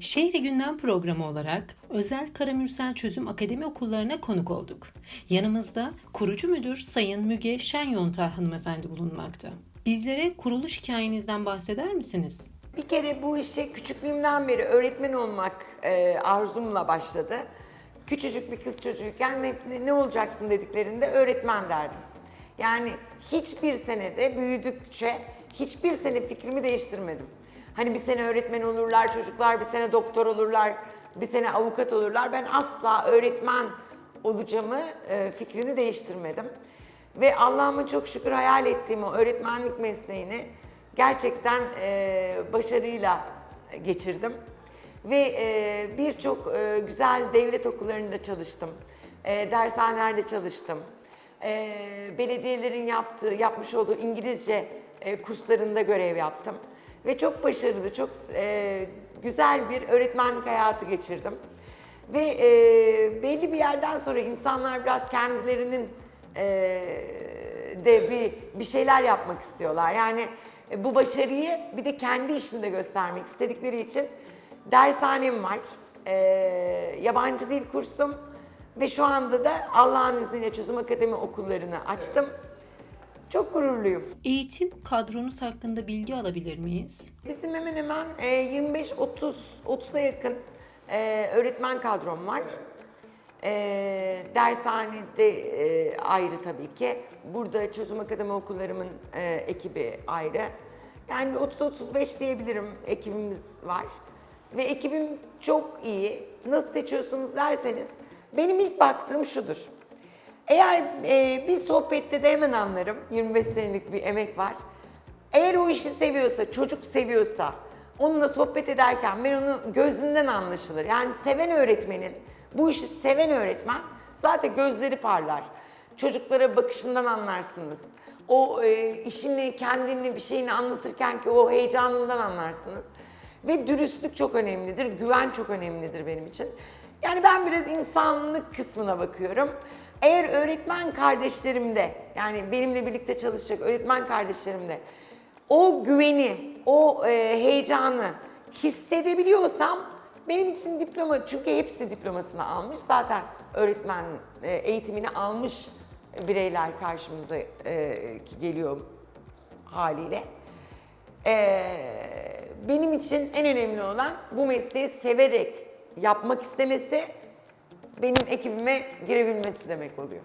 Şehri Gündem programı olarak Özel Karamürsel Çözüm Akademi okullarına konuk olduk. Yanımızda kurucu müdür Sayın Müge Şenyontar hanımefendi bulunmakta. Bizlere kuruluş hikayenizden bahseder misiniz? Bir kere bu işe küçüklüğümden beri öğretmen olmak e, arzumla başladı. Küçücük bir kız çocuğuyken ne, ne- olacaksın dediklerinde öğretmen derdim. Yani hiçbir senede büyüdükçe hiçbir sene fikrimi değiştirmedim. Hani bir sene öğretmen olurlar çocuklar, bir sene doktor olurlar, bir sene avukat olurlar. Ben asla öğretmen olacağımı e, fikrini değiştirmedim. Ve Allah'ıma çok şükür hayal ettiğim o öğretmenlik mesleğini gerçekten e, başarıyla geçirdim. Ve e, birçok e, güzel devlet okullarında çalıştım. E, dershanelerde çalıştım. E, belediyelerin yaptığı, yapmış olduğu İngilizce e, kurslarında görev yaptım. Ve çok başarılı, çok e, güzel bir öğretmenlik hayatı geçirdim. Ve e, belli bir yerden sonra insanlar biraz kendilerinin e, de bir bir şeyler yapmak istiyorlar. Yani e, bu başarıyı bir de kendi işinde göstermek istedikleri için dershanem var, e, yabancı dil kursum ve şu anda da Allah'ın izniyle Çözüm Akademi okullarını açtım. Çok gururluyum. Eğitim kadronuz hakkında bilgi alabilir miyiz? Bizim hemen hemen e, 25-30 30'a yakın e, öğretmen kadrom var. E, dershanede e, ayrı tabii ki. Burada Çözüm Akademi okullarımın e, ekibi ayrı. Yani 30-35 diyebilirim ekibimiz var. Ve ekibim çok iyi. Nasıl seçiyorsunuz derseniz benim ilk baktığım şudur. Eğer e, bir sohbette de hemen anlarım. 25 senelik bir emek var. Eğer o işi seviyorsa, çocuk seviyorsa, onunla sohbet ederken ben onu gözünden anlaşılır. Yani seven öğretmenin, bu işi seven öğretmen zaten gözleri parlar. Çocuklara bakışından anlarsınız. O e, işini, kendini, bir şeyini anlatırken ki o heyecanından anlarsınız. Ve dürüstlük çok önemlidir, güven çok önemlidir benim için. Yani ben biraz insanlık kısmına bakıyorum. Eğer öğretmen kardeşlerimde, yani benimle birlikte çalışacak öğretmen kardeşlerimde o güveni, o e, heyecanı hissedebiliyorsam benim için diploma, çünkü hepsi diplomasını almış. Zaten öğretmen e, eğitimini almış bireyler karşımıza e, geliyor haliyle. Ee, benim için en önemli olan bu mesleği severek yapmak istemesi, benim ekibime girebilmesi demek oluyor.